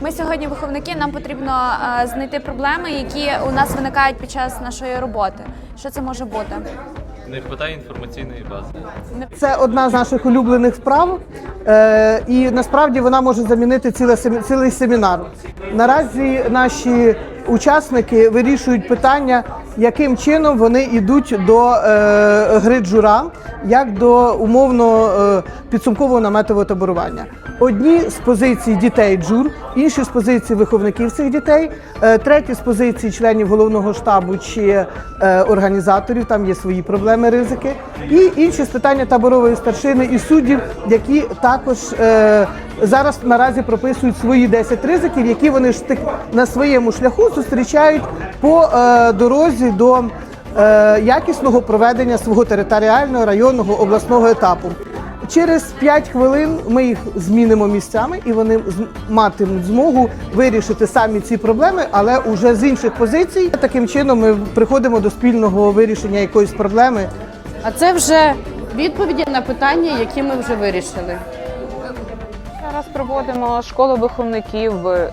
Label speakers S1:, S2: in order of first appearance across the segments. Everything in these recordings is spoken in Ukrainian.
S1: Ми сьогодні виховники. Нам потрібно е, знайти проблеми, які у нас виникають під час нашої роботи. Що це може бути?
S2: Не вистачає інформаційної бази.
S3: Це одна з наших улюблених вправ, е, і насправді вона може замінити ціле, семі- цілий семінар. Наразі наші учасники вирішують питання, яким чином вони йдуть до е, гри джура, як до умовно е, підсумкового наметового таборування. Одні з позицій дітей джур, інші з позицій виховників цих дітей, е, треті з позицій членів головного штабу чи е, організаторів. Там є свої проблеми, ризики, і інші з питання таборової старшини і суддів, які також е, зараз наразі прописують свої 10 ризиків, які вони на своєму шляху зустрічають по е, дорозі до е, якісного проведення свого територіального районного обласного етапу. Через 5 хвилин ми їх змінимо місцями, і вони матимуть змогу вирішити самі ці проблеми, але уже з інших позицій. Таким чином ми приходимо до спільного вирішення якоїсь проблеми.
S4: А це вже відповіді на питання, які ми вже вирішили.
S5: Зараз проводимо школу виховників е,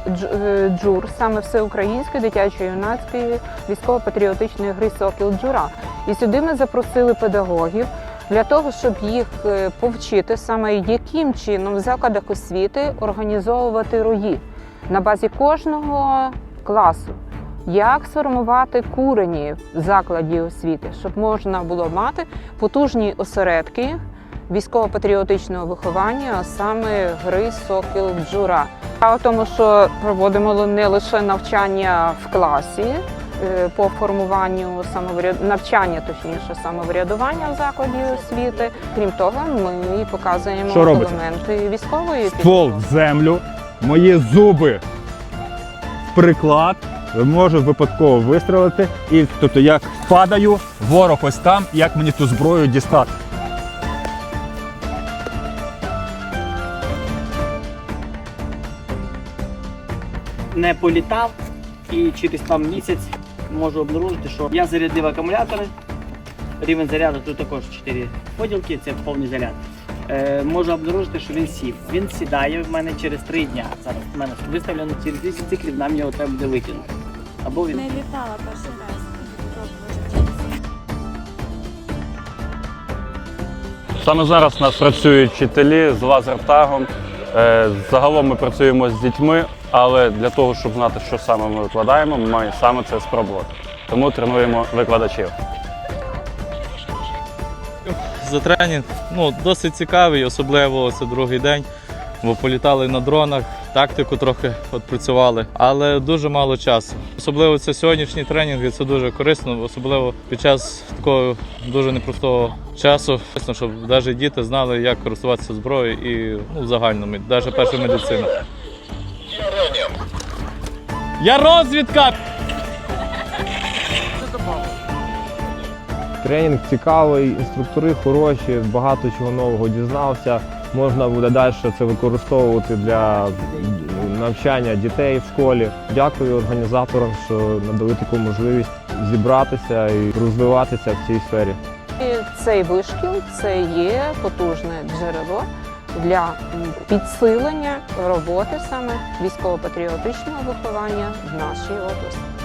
S5: джур, саме всеукраїнської дитячої юнацької військово-патріотичної гри Сокіл Джура. І сюди ми запросили педагогів для того, щоб їх е, повчити саме яким чином в закладах освіти організовувати рої на базі кожного класу. Як сформувати курені в закладі освіти, щоб можна було мати потужні осередки військово-патріотичного виховання, а саме гри Сокіл Джура. А в тому, що проводимо не лише навчання в класі е, по формуванню самовряд... навчання, точніше, самоврядування в закладі освіти. Крім того, ми показуємо
S6: Що
S5: елементи військової
S6: ствол в землю, мої зуби в приклад. Можу випадково вистрелити, і тобто як падаю, ворог ось там, як мені ту зброю дістати.
S7: Не політав і через там місяць можу обнаружити, що я зарядив акумулятори. Рівень заряду тут також 4 поділки, це повний заряд. Е, можу обнаружити, що він сів. Він сідає в мене через 3 дня. Зараз в мене виставлено через 10 циклів, нам його треба буде викинути. Або він Не
S1: літала перший раз.
S6: Саме зараз у нас працюють вчителі з лазертагом. Е, Загалом ми працюємо з дітьми, але для того, щоб знати, що саме ми викладаємо, ми маємо саме це спробувати. Тому тренуємо викладачів.
S2: За тренінг ну, досить цікавий, особливо це другий день, бо політали на дронах, тактику трохи відпрацювали, але дуже мало часу. Особливо це сьогоднішні тренінги, це дуже корисно, особливо під час такого дуже непростого часу, щоб навіть діти знали, як користуватися зброєю і ну, в загальному, навіть перша медицина. Я розвідка!
S8: Тренінг цікавий, інструктори хороші, багато чого нового дізнався. Можна буде далі це використовувати для навчання дітей в школі. Дякую організаторам, що надали таку можливість зібратися і розвиватися в цій сфері.
S5: Цей вишкіл це є потужне джерело для підсилення роботи саме військово-патріотичного виховання в нашій області.